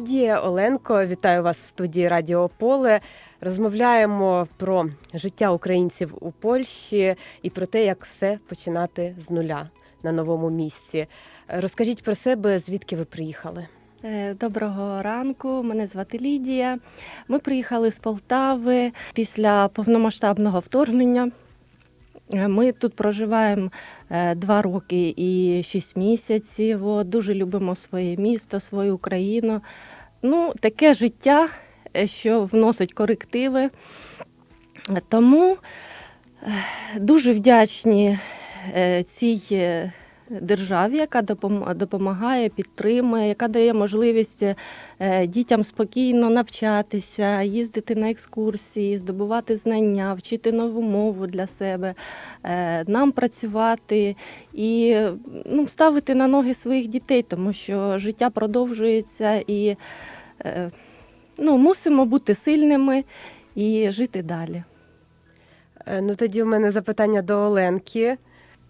Лідія Оленко. Вітаю вас в студії Радіо Поле. Розмовляємо про життя українців у Польщі і про те, як все починати з нуля на новому місці. Розкажіть про себе, звідки ви приїхали? Е, Доброго ранку, мене звати Лідія. Ми приїхали з Полтави після повномасштабного вторгнення. Е, Ми тут проживаємо е, два роки і шість місяців. Дуже любимо своє місто, свою Україну. Ну, таке життя, е, що вносить корективи. Тому е, дуже вдячні е, цій державі, яка допомагає, підтримує, яка дає можливість е, дітям спокійно навчатися, їздити на екскурсії, здобувати знання, вчити нову мову для себе, е, нам працювати і ну, ставити на ноги своїх дітей, тому що життя продовжується і е, ну, мусимо бути сильними і жити далі. Ну тоді у мене запитання до Оленки.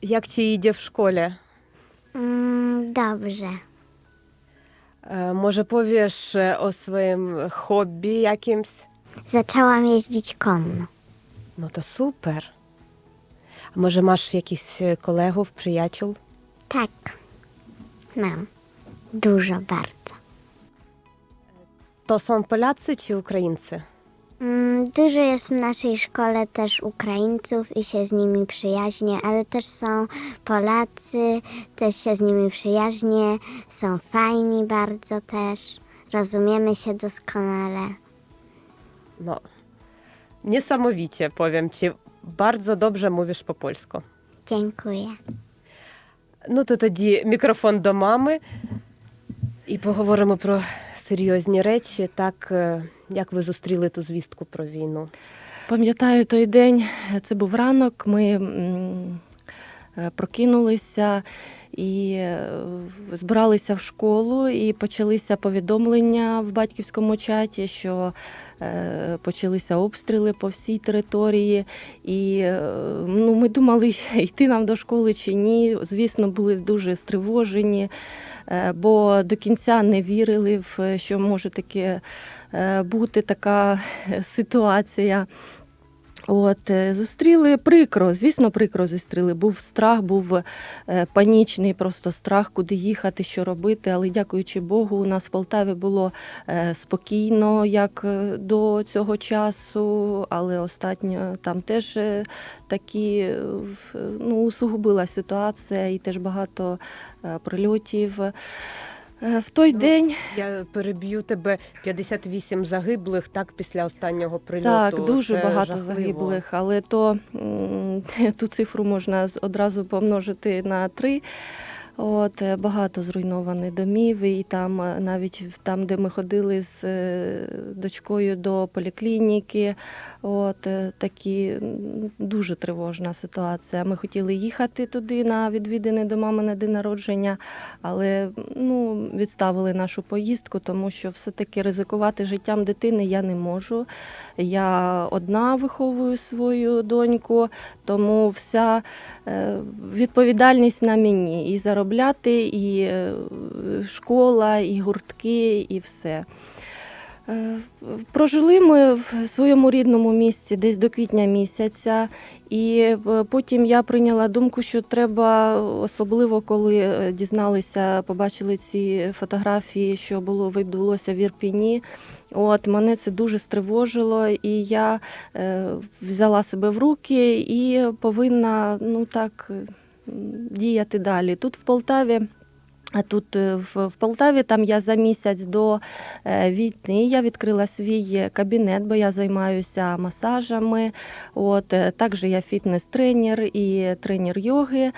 Як чи йде в школі? М, Dobrze. Е, Може, повіш е, о своїм хобі якимсь? Zaczęłam jeździć konno. Ну то супер. А може, маєш якісь е, колегów, приятель? Tak. Mam. Dużo bardzo. То są Polacy чи українці? Mm, Dużo jest w naszej szkole też Ukraińców i się z nimi przyjaźnię, ale też są Polacy, też się z nimi przyjaźnię, są fajni bardzo też, rozumiemy się doskonale. No, niesamowicie powiem ci. Bardzo dobrze mówisz po polsku. Dziękuję. Ну, то тоді мікрофон до мами. І поговоримо про серйозні речі, так е, Як ви зустріли ту звістку про війну. Пам'ятаю той день, це був ранок. Ми е, прокинулися і е, збиралися в школу, і почалися повідомлення в батьківському чаті, що е, почалися обстріли по всій території. І ну, ми думали, йти нам до школи чи ні. Звісно, були дуже стривожені, бо до кінця не вірили в що може таке е, бути така е, ситуація. От, е, зустріли прикро, звісно, прикро зустріли. Був страх, був е, панічний просто страх, куди їхати, що робити. Але дякуючи Богу, у нас в Полтаві було е, спокійно, як до цього часу, але останньо там теж такі ну, усугубила ситуація і теж багато прильотів. Е, В той Ну, день Я переб'ю тебе 58 загиблих так після останнього прильоту. Так, дуже Це багато жахливо. загиблих, але то ту цифру можна одразу помножити на три. От е, багато зруйнованих домів, і там е, навіть там, де ми ходили з е, дочкою до поліклініки, от такі дуже тривожна ситуація. Ми хотіли їхати туди на відвідини до мами на день народження, але ну, відставили нашу поїздку, тому що все-таки ризикувати життям дитини я не можу. Я одна виховую свою доньку, тому вся відповідальність на мені і заробляти, і е, школа, і гуртки, і все. Е, Прожили ми в своєму рідному місці десь до квітня місяця, і е, потім я прийняла думку, що треба, особливо коли дізналися, побачили ці фотографії, що було відбулося в Ірпіні. От мене це дуже стривожило, і я е, взяла себе в руки і повинна ну так діяти далі. Тут в Полтаві. А тут е, в, Полтаві там я за місяць до е, війни я відкрила свій кабінет, бо я займаюся масажами. От е, також я фітнес-тренер і тренер йоги.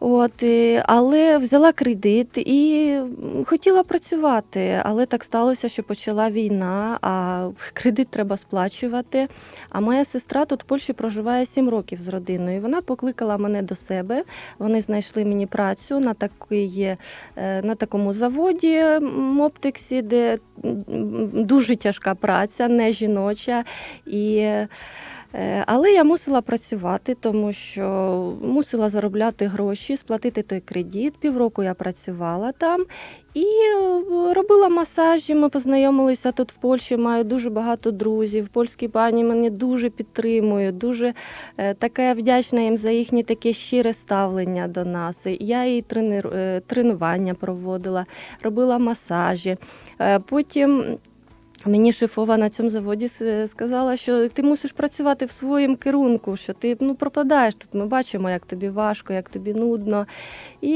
От, але взяла кредит і хотіла працювати, але так сталося, що почала війна, а кредит треба сплачувати. А моя сестра тут в Польщі проживає 7 років з родиною. Вона покликала мене до себе. Вони знайшли мені працю на такий, е, на такому заводі м, оптиксі, де дуже тяжка праця, не жіноча. І Але я мусила працювати, тому що мусила заробляти гроші, сплатити той кредит. Півроку я працювала там і е, робила масажі. Ми познайомилися тут в Польщі. Маю дуже багато друзів. Польські пані мене дуже підтримують. Дуже е, така я вдячна їм за їхнє таке щире ставлення до нас. Я і е, тренування проводила, робила масажі. Е, Потім. Мені шефова на цьому заводі сказала, що ти мусиш працювати в своєму керунку, що ти ну, пропадаєш тут. Ми бачимо, як тобі важко, як тобі нудно. І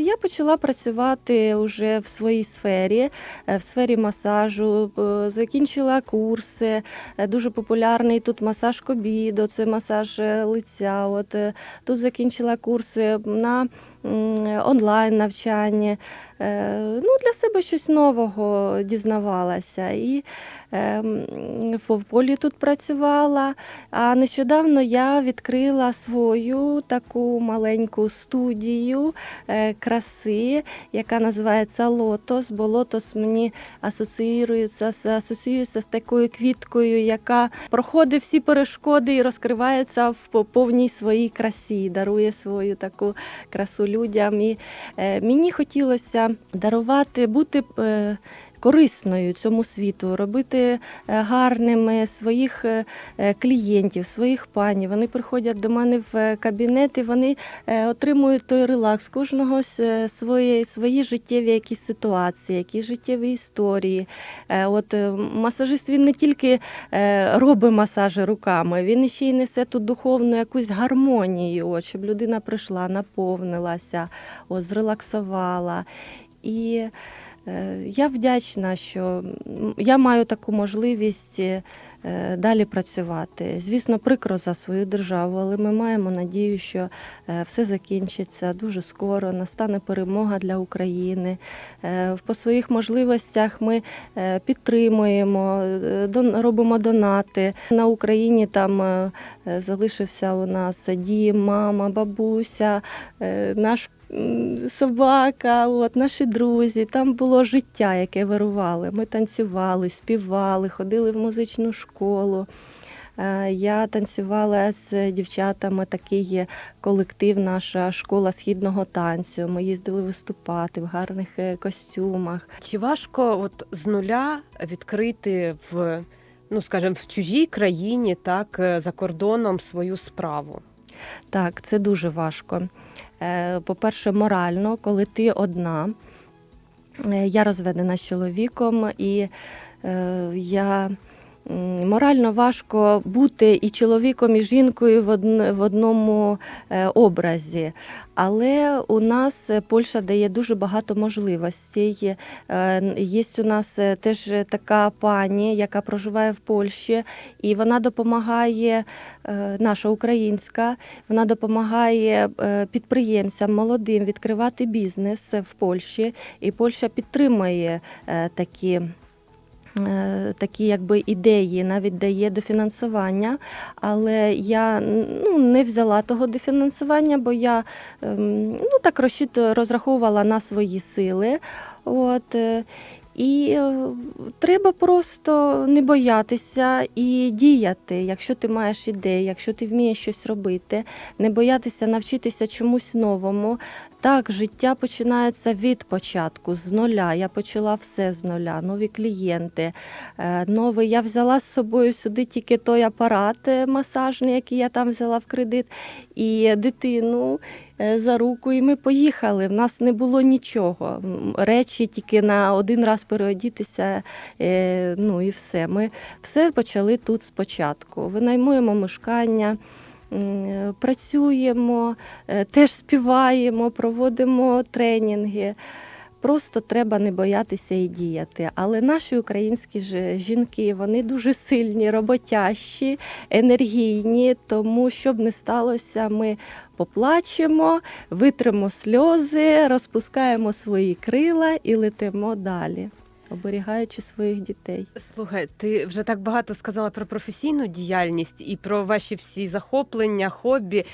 я почала працювати вже в своїй сфері, е, в сфері масажу, е, закінчила курси. Е, Дуже популярний тут масаж кобідо, це масаж лиця. От тут закінчила курси на онлайн навчанні. Е, Ну, для себе щось нового дізнавалася. І в полі тут працювала. А нещодавно я відкрила свою таку маленьку студію е, краси, яка називається Лотос, бо лотос мені асоціюється, асоціюється з такою квіткою, яка проходить всі перешкоди і розкривається в по- повній своїй красі, дарує свою таку красу людям. І е, мені хотілося дарувати, бути. Корисною цьому світу, робити е, гарними своїх е, е, клієнтів, своїх панів. Вони приходять до мене в кабінет і вони отримують той релакс. Кожного свої, свої життєві якісь ситуації, якісь життєві історії. От масажист він не тільки робить масажі руками, він ще й несе ту духовну якусь гармонію, от, щоб людина прийшла, наповнилася, от, зрелаксувала. І я вдячна, що я маю таку можливість е, далі працювати. Звісно, прикро за свою державу, але ми маємо надію, що е, все закінчиться дуже скоро, настане перемога для України. Е, По своїх можливостях ми е, підтримуємо, е, робимо донати. На Україні там е, е, залишився у нас дім, мама, бабуся, е, наш собака, от, наші друзі. Там було життя, яке вирували. Ми танцювали, співали, ходили в музичну школу. Е, Я танцювала з дівчатами, такий є колектив, наша школа східного танцю. Ми їздили виступати в гарних е, костюмах. Чи важко от з нуля відкрити в, ну скажімо, в чужій країні, так, е, за кордоном свою справу? Так, це дуже важко. Е, По-перше, морально, коли ти одна. Е, Я розведена з чоловіком, і е, я морально важко бути і чоловіком, і жінкою в, одному е, образі. Але у нас е, Польща дає дуже багато можливостей. Е, Є у нас теж така пані, яка проживає в Польщі, і вона допомагає, наша українська, вона допомагає підприємцям молодим відкривати бізнес в Польщі, і Польща підтримує такі. Е, Такі якби ідеї навіть дає дофінансування, але я ну, не взяла того дофінансування, бо я ем, ну, так розраховувала на свої сили. От, е, і е, треба просто не боятися і діяти, якщо ти маєш ідею, якщо ти вмієш щось робити, не боятися навчитися чомусь новому. Так, життя починається від початку, з нуля. Я почала все з нуля, нові клієнти, е, новий. Я взяла з собою сюди тільки той апарат е, масажний, який я там взяла в кредит, і дитину е, за руку, і ми поїхали. В нас не було нічого. Речі тільки на один раз переодітися, ну і все. Ми все почали тут спочатку. Винаймуємо мешкання. Працюємо, е, теж співаємо, проводимо тренінги. Просто треба не боятися і діяти. Але наші українські ж жінки вони дуже сильні, роботящі, енергійні. Тому щоб не сталося, ми поплачемо, витримо сльози, розпускаємо свої крила і летимо далі, оберігаючи своїх дітей. Слухай, ти вже так багато сказала про професійну діяльність і про ваші всі захоплення, хобі.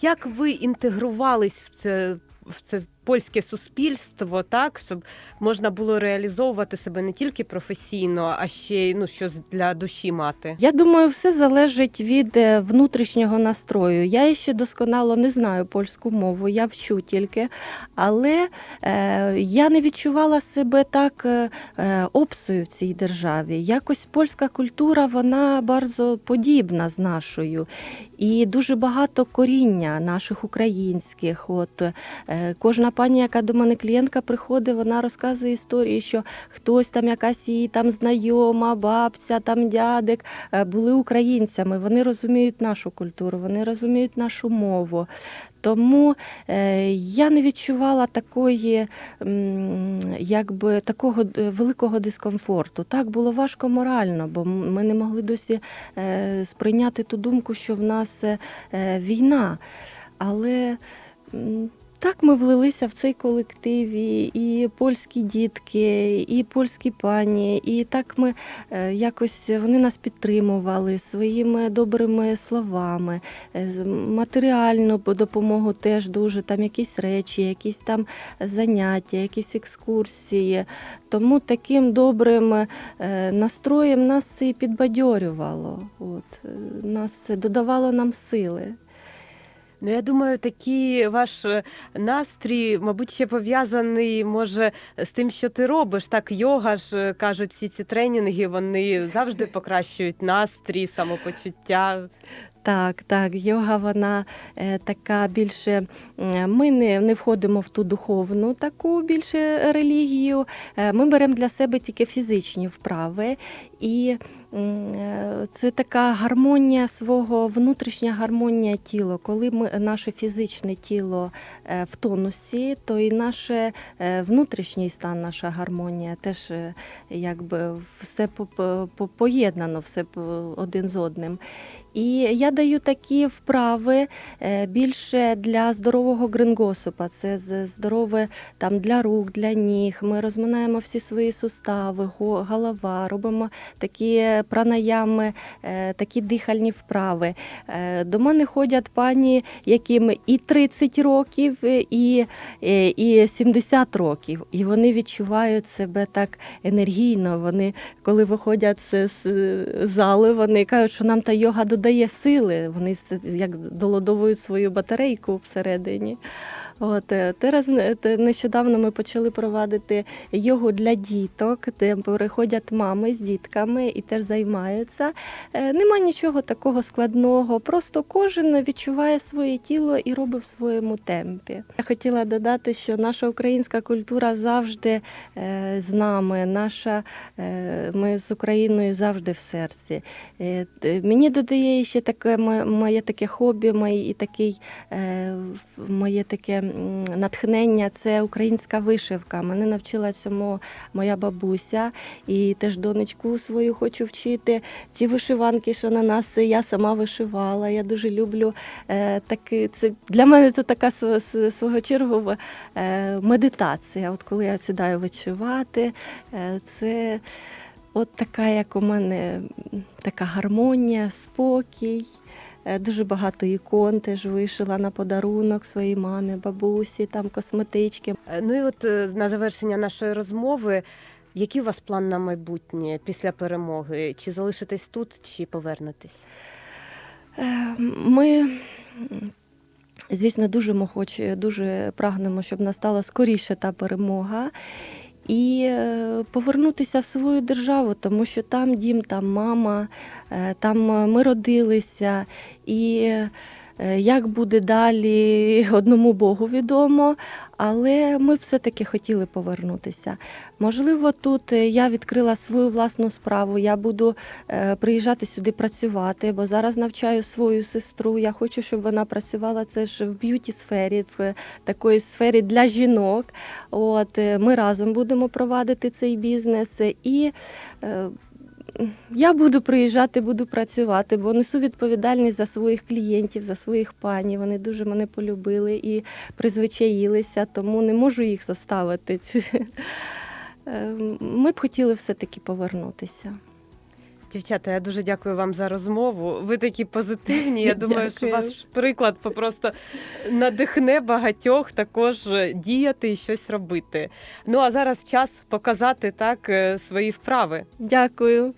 Як ви інтегрувались в це, в це польське суспільство, так щоб можна було реалізовувати себе не тільки професійно, а ще й ну щось для душі мати. Я думаю, все залежить від е, внутрішнього настрою. Я ще досконало не знаю польську мову, я вчу тільки, але е, я не відчувала себе так е, е, обсою в цій державі. Якось польська культура вона bardzo подібна з нашою. І дуже багато коріння наших українських. От е, кожна пані, яка до мене клієнтка приходить, вона розказує історії, що хтось там, якась її там знайома, бабця, там дядик е, були українцями. Вони розуміють нашу культуру, вони розуміють нашу мову. Тому е, я не відчувала такої, якби такого е, великого дискомфорту. Так було важко морально, бо ми не могли досі сприйняти ту думку, що в нас війна. Але так ми влилися в цей колектив, і, польські дітки, і польські пані, і так ми е, якось вони нас підтримували своїми добрими словами, е, матеріальну допомогу теж дуже там якісь речі, якісь там заняття, якісь екскурсії. Тому таким добрим е, настроєм нас і підбадьорювало. От, нас додавало нам сили. Ну, я думаю, такий ваш е, настрій, мабуть, ще пов'язаний може з тим, що ти робиш. Так, йога ж е, кажуть, всі ці тренінги вони завжди покращують настрій, самопочуття. Так, так, йога вона е, така більше. Ми не, не входимо в ту духовну таку більше релігію. Е, Ми беремо для себе тільки фізичні вправи. І це така гармонія свого, внутрішня гармонія тіла. Коли ми, наше фізичне тіло е, в тонусі, то і наше е, внутрішній стан, наша гармонія теж е, якби все по- по- по- поєднано, все один з одним. І я даю такі вправи е, більше для здорового грингосупа. Це здорове там для рук, для ніг. Ми розминаємо всі свої сустави, голова, робимо такі пранаями, е, такі дихальні вправи. Е, До мене ходять пані, яким і 30 років, і, і 70 років. І вони відчувають себе так енергійно. Вони, коли виходять з зали, вони кажуть, що нам та йога додає сили. Вони як долодовують свою батарейку всередині. От е, не- нещодавно ми почали провадити йогу для діток, де приходять мами з дітками і теж займаються. Е, Нема нічого такого складного. Просто кожен відчуває своє тіло і робить в своєму темпі. Я хотіла додати, що наша українська культура завжди е, з нами. Наша ми з Україною завжди в серці. Мені додає ще таке моє таке хобі, моє і такий е, моє таке натхнення це українська вишивка. Мене навчила цьому моя бабуся, і теж донечку свою хочу вчити. Ці вишиванки, що на нас я сама вишивала. Я дуже люблю е, таки. Це для мене це така свого чергова е, медитація. От коли я сідаю вишивати, е, це. От така, як у мене така гармонія, спокій. Е, Дуже багато ікон теж вишила на подарунок своїй мамі, бабусі, там косметички. Е, Ну і от е, на завершення нашої розмови. Який у вас план на майбутнє після перемоги? Чи залишитесь тут, чи повернетесь? Ми, звісно, дуже ми хоч, дуже прагнемо, щоб настала скоріше та перемога. І е, повернутися в свою державу, тому що там дім, там мама, е, там е, ми родилися. І як буде далі, одному Богу відомо, але ми все-таки хотіли повернутися. Можливо, тут е, я відкрила свою власну справу. Я буду е, приїжджати сюди працювати, бо зараз навчаю свою сестру. Я хочу, щоб вона працювала це ж в б'юті сфері, в такої сфері для жінок. От е, ми разом будемо провадити цей бізнес. І е, я буду приїжджати, буду працювати, бо несу відповідальність за своїх клієнтів, за своїх пані. Вони дуже мене полюбили і призвичаїлися, тому не можу їх заставити. Е, Ми б хотіли все-таки повернутися. Дівчата, я дуже дякую вам за розмову. Ви такі позитивні. Я думаю, що ваш приклад просто надихне багатьох також діяти і щось робити. Ну а зараз час показати так е, свої вправи. Дякую.